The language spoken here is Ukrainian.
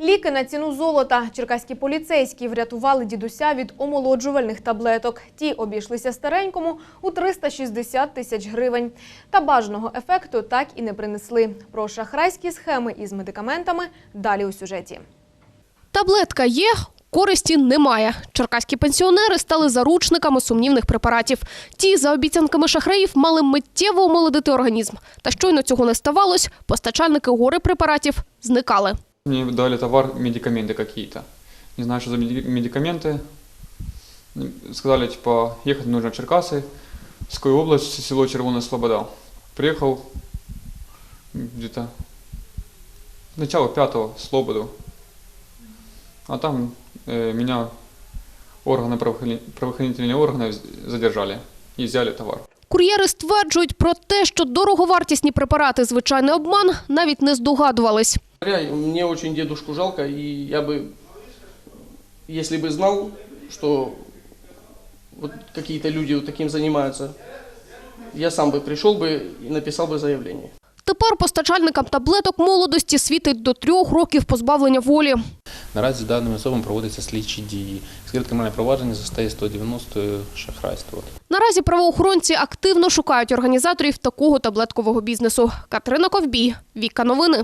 Ліки на ціну золота. Черкаські поліцейські врятували дідуся від омолоджувальних таблеток. Ті обійшлися старенькому у 360 тисяч гривень. Та бажаного ефекту так і не принесли. Про шахрайські схеми із медикаментами далі у сюжеті. Таблетка є, користі немає. Черкаські пенсіонери стали заручниками сумнівних препаратів. Ті, за обіцянками шахраїв, мали миттєво омолодити організм. Та щойно цього не ставалось, постачальники гори препаратів зникали. Мне дали товар, медикаменты какие-то. Не знаю, что за меди- медикаменты. Сказали, типа, ехать нужно в Черкасы, Ской область, село Червоная Слобода. Приехал где-то начало пятого, в Слободу. А там э, меня органы, правоохрани- правоохранительные органы вз- задержали и взяли товар. Кур'єри стверджують про те, що дороговартісні препарати звичайний обман навіть не здогадувались. Говоря, Мне очень дедушку жалко, и я бы, если бы знал, что вот какие-то люди вот таким занимаются, я сам бы пришел бы и написал бы заявление. Тепер постачальникам таблеток молодості світить до трьох років позбавлення волі. Наразі з даними особами проводяться слідчі дії. Скрите кримінальне провадження за статтею 190 шахрайство. Наразі правоохоронці активно шукають організаторів такого таблеткового бізнесу. Катерина Ковбій, Віка Новини.